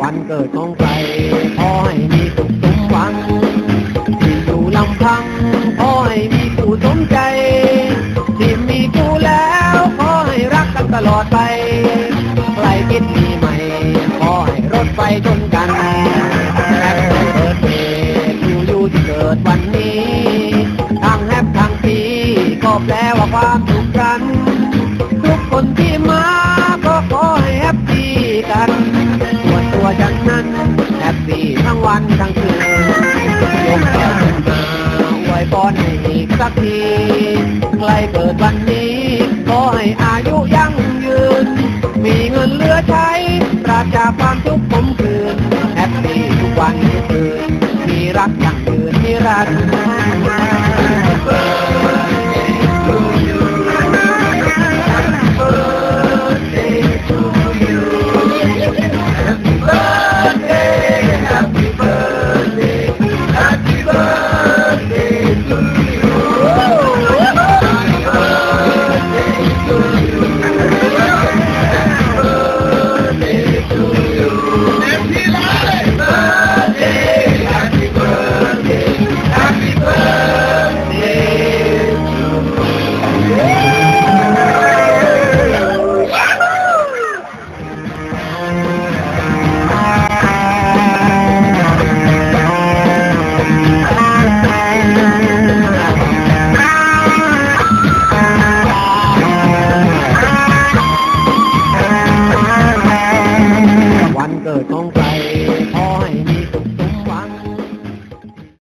วันเกิดของใครขอให้มีสุขสมหวังที่ดูลำพังขอให้มีผู้สมใจ ที่มีกูแล้วขอให้รักกันตลอดไป ใครคิดมีใหม่ขอให้รถไฟชนกัน ก็แปลว่าความสุขสัน ทุกคนที่มาก็ขอให้แฮปปี้กันส่วตัวฉันนั้นแฮปปี้ทั้งวันทั้งคืนยกแก้วขึ้นมาอวยพรให้อีกสักทีใครเกิดวันนี้ขอให้อายุยั่งยืน มีเงินเหลือใช้ปราศจากความทุกข์ขมขื่นแฮปปี้ทุกวันทุกคืนมีรักยั่งยืนนิรันดร์ วั